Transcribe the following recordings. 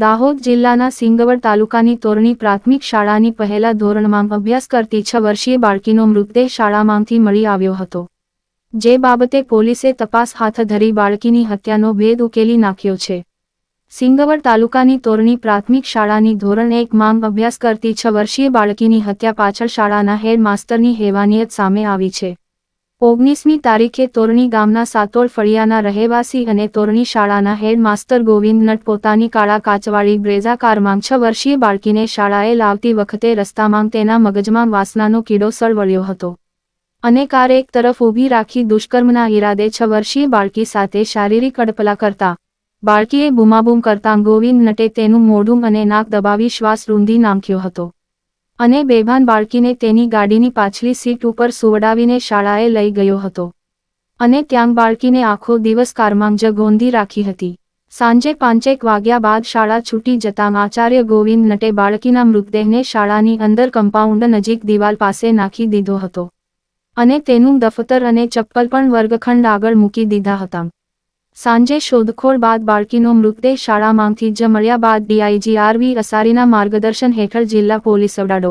દાહોદ જિલ્લાના સિંગવડ તાલુકાની તોરણી પ્રાથમિક શાળાની પહેલા ધોરણમાં અભ્યાસ કરતી છ વર્ષીય બાળકીનો મૃતદેહ શાળામાંથી મળી આવ્યો હતો. જે બાબતે પોલીસે તપાસ હાથ ધરી બાળકીની હત્યાનો ભેદ ઉકેલી નાખ્યો છે. સિંગવડ તાલુકાની તોરણી પ્રાથમિક શાળાની ધોરણ એક માંગ અભ્યાસ કરતી છ વર્ષીય બાળકીની હત્યા પાછળ શાળાના હેડ માસ્તરની હેવાનિયત સામે આવી છે. ઓગણીસમી તારીખે તોરણી ગામના સાતોળ ફળિયાના રહેવાસી અને તોરણી શાળાના હેડ માસ્તર ગોવિંદ નટ પોતાની કાળા કાચવાળી બ્રેઝા કારમાં છ વર્ષીય બાળકીને શાળાએ લાવતી વખતે રસ્તામાં તેના મગજમાં વાસનાનો કીડો સળવળ્યો હતો. અને કાર એક તરફ ઊભી રાખી દુષ્કર્મના ઈરાદે છ વર્ષીય બાળકી સાથે શારીરિક અડપલા કરતા. બાળકીએ બૂમાબૂમ કરતાં ગોવિંદ નટે તેનું મોઢું અને નાક દબાવી શ્વાસ રૂંધી નાંખ્યો હતો. અને બેભાન બાળકીને તેની ગાડીની પાછલી સીટ ઉપર સુવડાવીને શાળાએ લઈ ગયો હતો. અને ત્યાં બાળકીને આખો દિવસ કારમાં જ ગોંધી રાખી હતી. સાંજે પાંચેક વાગ્યા બાદ શાળા છૂટી જતાં આચાર્ય ગોવિંદ નટે બાળકીના મૃતદેહને શાળાની અંદર કમ્પાઉન્ડ નજીક દિવાલ પાસે નાખી દીધો હતો. અને તેનું દફતર અને ચપ્પલ પણ વર્ગખંડ આગળ મૂકી દીધા હતા. સાંજે શોધખોળ બાદ બાળકીનો મૃતદેહ શાળામાંથી જ મળ્યા બાદ ડીઆઈજી આરવી અસારીના માર્ગદર્શન હેઠળ જિલ્લા પોલીસ વડાડો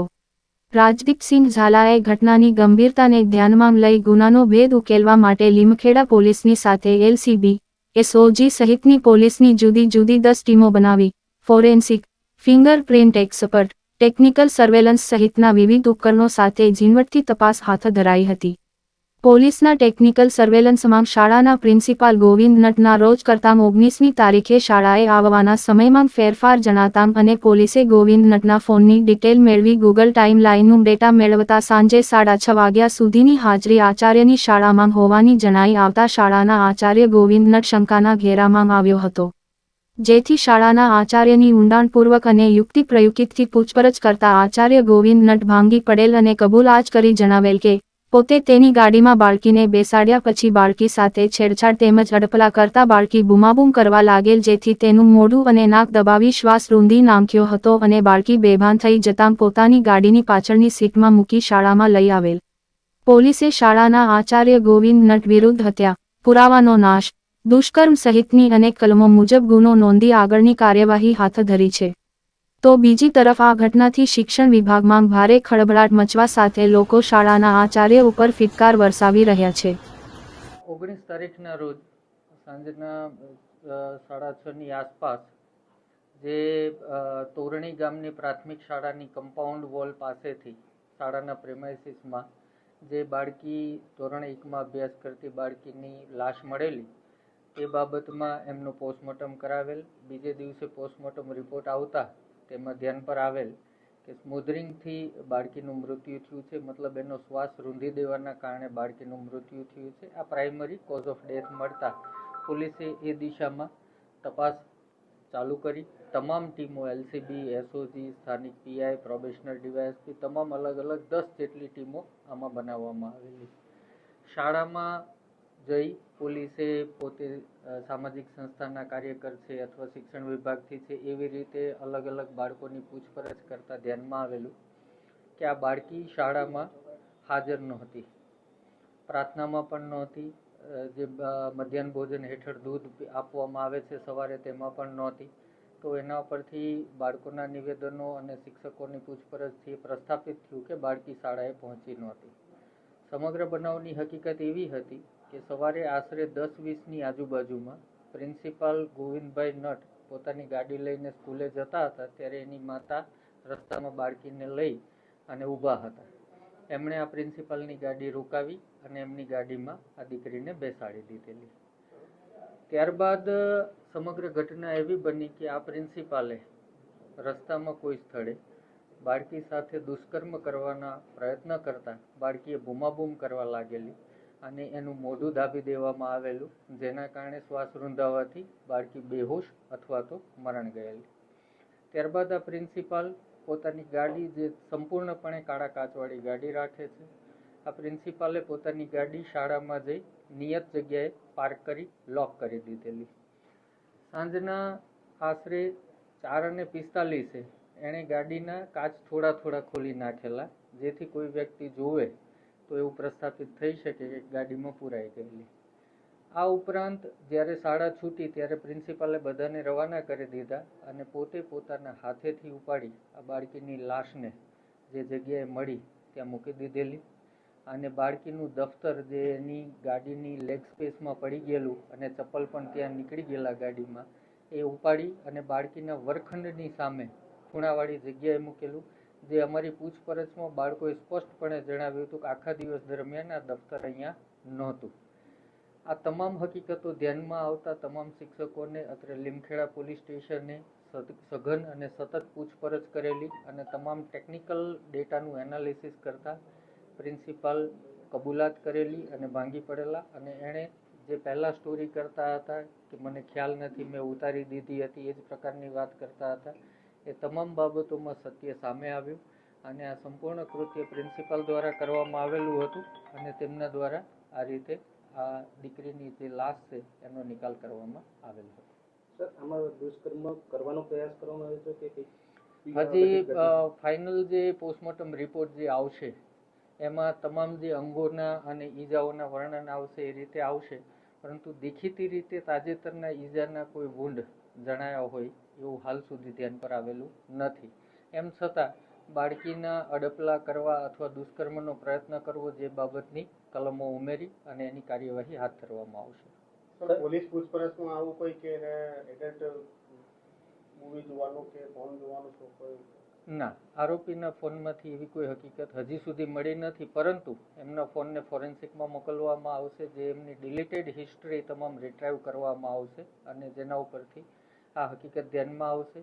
રાજદીપસિંહ ઝાલાએ ઘટનાની ગંભીરતાને ધ્યાનમાં લઈ ગુનાનો ભેદ ઉકેલવા માટે લીમખેડા પોલીસની સાથે એલસીબી, એસઓજી સહિતની પોલીસની જુદી જુદી દસ ટીમો બનાવી. Forensic, fingerprint expert, technical surveillance સહિતના વિવિધ ઉપકરણો સાથે ઝીણવટથી તપાસ હાથ ધરાઈ હતી. પોલીસના ટેકનિકલ સર્વેલન્સમાં શાળાના પ્રિન્સિપાલ ગોવિંદ નટના રોજ કરતાં ઓગણીસમી તારીખે શાળાએ આવવાના સમયમાં ફેરફાર જણાતાં અને પોલીસે ગોવિંદ નટના ફોનની ડિટેલ મેળવી ગૂગલ ટાઈમ લાઇનનું ડેટા મેળવતા સાંજે સાડા છ વાગ્યા સુધીની હાજરી આચાર્યની શાળામાં હોવાની જણાઈ આવતા શાળાના આચાર્ય ગોવિંદ નટ શંકાના ઘેરામાં આવ્યો હતો. જેથી શાળાના આચાર્યની ઊંડાણપૂર્વક અને યુક્તિ પ્રયુક્તિથી પૂછપરછ કરતા આચાર્ય ગોવિંદ નટ ભાંગી પડેલ અને કબૂલ આજ કરી જણાવેલ કે પોતે તેની ગાડીમાં બાળકીને બેસાડ્યા પછી બાળકી સાથે છેડછાડ તેમજ અડપલા કરતા બાળકી બુમાબુમ કરવા લાગેલ જેથી તેનું મોઢું અને નાક દબાવી શ્વાસ રૂંધી નાખ્યો હતો અને બાળકી બેભાન થઈ જતાં પોતાની ગાડીની પાછળની સીટમાં મૂકી શાળામાં લઈ આવેલ. પોલીસે શાળાના આચાર્ય ગોવિંદ નટ વિરુદ્ધ હત્યા, પુરાવાનો નાશ, દુષ્કર્મ સહિતની અનેક કલમો મુજબ ગુનો નોંધી આગળની કાર્યવાહી હાથ ધરી છે. તો બીજી તરફ આ ઘટનાથી શિક્ષણ વિભાગમાં ભારે ખળભળાટ મચવા સાથે લોકો શાળાના આચાર્ય ઉપર ફિટકાર વરસાવી રહ્યા છે. ઓગણીસ તારીખના રોજ સાંજના સાડા છની આસપાસ જે તોરણી ગામની પ્રાથમિક શાળાની કમ્પાઉન્ડ વોલ પાસેથી શાળાના પ્રેમાઇસીસમાં જે બાળકી ધોરણ એકમાં અભ્યાસ કરતી બાળકીની લાશ મળેલી તે બાબતમાં એમનું પોસ્ટમોર્ટમ કરાવેલ. બીજે દિવસે પોસ્ટમોર્ટમ રિપોર્ટ આવતા તેમાં ધ્યાન પર આવેલ કે સ્મોધરિંગથી બાળકીનું મૃત્યુ થયું છે, મતલબ એનો શ્વાસ રૂંધી દેવાના કારણે બાળકીનું મૃત્યુ થયું છે. આ પ્રાઇમરી કોઝ ઓફ ડેથ મળતા પોલીસે એ દિશામાં તપાસ ચાલુ કરી. તમામ ટીમો એલસીબી એસઓજી સ્થાનિક પીઆઈ પ્રોબેશનર ડીવાયએસપી તમામ અલગ અલગ દસ જેટલી ટીમો આમાં બનાવવામાં આવેલી શાળામાં જઈ પોલીસે પોતે સામાજિક સંસ્થાના કાર્યકર છે અથવા શિક્ષણ વિભાગથી છે એવી રીતે અલગ અલગ બાળકોની પૂછપરછ કરતાં ધ્યાનમાં આવેલું કે આ બાળકી શાળામાં હાજર નહોતી. પ્રાર્થનામાં પણ નહોતી. જે મધ્યાહન ભોજન હેઠળ દૂધ આપવામાં આવે છે સવારે તેમાં પણ નહોતી. તો એના પરથી બાળકોના નિવેદનો અને શિક્ષકોની પૂછપરછથી પ્રસ્થાપિત થયું કે બાળકી શાળાએ પહોંચી નહોતી. સમગ્ર બનાવની હકીકત એવી હતી કે સવારે આશરે દસ વીસની આજુબાજુમાં પ્રિન્સિપાલ ગોવિંદભાઈ નટ પોતાની ગાડી લઈને સ્કૂલે જતા હતા ત્યારે એની માતા રસ્તામાં બાળકીને લઈ અને ઊભા હતા. એમણે આ પ્રિન્સિપાલની ગાડી રોકાવી અને એમની ગાડીમાં આ દીકરીને બેસાડી દીધેલી. ત્યારબાદ સમગ્ર ઘટના એવી બની કે આ પ્રિન્સિપાલે રસ્તામાં કોઈ સ્થળે બાળકી સાથે દુષ્કર્મ કરવાના પ્રયત્ન કરતા બાળકીએ બૂમાબૂમ કરવા લાગેલી અને એનું મોઢું દાબી દેવામાં આવેલું, જેના કારણે શ્વાસ રૂંધાવાથી બાળકી બેહોશ અથવા તો મરણ ગયેલી. ત્યારબાદ આ પ્રિન્સિપાલ પોતાની ગાડી જે સંપૂર્ણપણે કાળા કાચવાળી ગાડી રાખે છે, આ પ્રિન્સિપાલે પોતાની ગાડી શાળામાં જઈ નિયત જગ્યાએ પાર્ક કરી, લોક કરી દીધેલી. સાંજના આશરે ચાર અને પિસ્તાલીસે એણે ગાડીના કાચ થોડા થોડા ખોલી નાખેલા. જેથી કોઈ વ્યક્તિ જોવે તો એવું પ્રસ્થાપિત થઈ શકે કે ગાડીમાં પુરાઈ ગયેલી. આ ઉપરાંત જ્યારે શાળા છૂટી ત્યારે પ્રિન્સિપાલે બધાને રવાના કરી દીધા અને પોતે પોતાના હાથેથી ઉપાડી આ બાળકીની લાશને જે જગ્યાએ મળી ત્યાં મૂકી દીધેલી. અને બાળકીનું દફતર જે એની ગાડીની લેગ સ્પેસમાં પડી ગયેલું અને ચપ્પલ પણ ત્યાં નીકળી ગયેલા ગાડીમાં, એ ઉપાડી અને બાળકીના વર્ગખંડની સામે ખૂણાવાળી જગ્યાએ મૂકેલું, જે અમારી પૂછપરછમાં બાળકોએ સ્પષ્ટપણે જણાવ્યું હતું કે આખા દિવસ દરમિયાન આ દફતર અહીંયા નહોતું. આ તમામ હકીકતો ધ્યાનમાં આવતા તમામ શિક્ષકોને, અત્રે લીમખેડા પોલીસ સ્ટેશને સઘન અને સતત પૂછપરછ કરેલી અને તમામ ટેકનિકલ ડેટાનું એનાલિસિસ કરતા પ્રિન્સિપાલ કબૂલાત કરેલી અને ભાંગી પડેલા અને એણે જે પહેલાં સ્ટોરી કરતા હતા કે મને ખ્યાલ નથી, મેં ઉતારી દીધી હતી, એ જ પ્રકારની વાત કરતા હતા એ તમામ બાબતોમાં સત્ય સામે આવ્યું અને આ સંપૂર્ણ કૃત્ય પ્રિન્સિપાલ દ્વારા કરવામાં આવેલું હતું અને તેમના દ્વારા આ રીતે આ દીકરીની જે લાશ છે એનો નિકાલ કરવામાં આવેલો હતો. સર આમાં દુષ્કર્મ કરવાનો પ્રયાસ કરવામાં આવ્યો છે કે હજી ફાઇનલ જે પોસ્ટમોર્ટમ રિપોર્ટ જે આવશે એમાં તમામ જે અંગોના અને ઈજાઓના વર્ણન આવશે એ રીતે આવશે. પરંતુ દેખીતી રીતે તાજેતરના ઈજાના કોઈ વુંડ જણાયા હોય એવું હાલ સુધી ધ્યાન પર આવેલું નથી. એમ છતાં બાળકીના અડપલા કરવા અથવા દુષ્કર્મનો પ્રયત્ન કરવો જે બાબતની કલમો ઉમેરી અને એની કાર્યવાહી હાથ ધરવામાં આવશે. પોલીસ પૂછપરછમાં આવું કોઈ કે એડલ્ટ મૂવી જોવાનો કે ફોન જોવાનો શોખ ના આરોપીના ફોનમાંથી એવી કોઈ હકીકત હજી સુધી મળી નથી પરંતુ એમના ફોનને ફોરેન્સિકમાં મોકલવામાં આવશે જે એમની ડિલીટેડ હિસ્ટ્રી તમામ રિટ્રાઈવ કરવામાં આવશે અને જેના ઉપરથી આ હકીકત ધ્યાનમાં આવશે.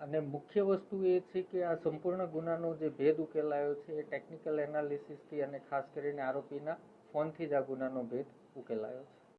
અને મુખ્ય વસ્તુ એ છે કે આ સંપૂર્ણ ગુનાનો જે ભેદ ઉકેલાયો છે એ ટેકનિકલ એનાલિસિસથી અને ખાસ કરીને આરોપીના ફોનથી જ આ ગુનાનો ભેદ ઉકેલાયો છે.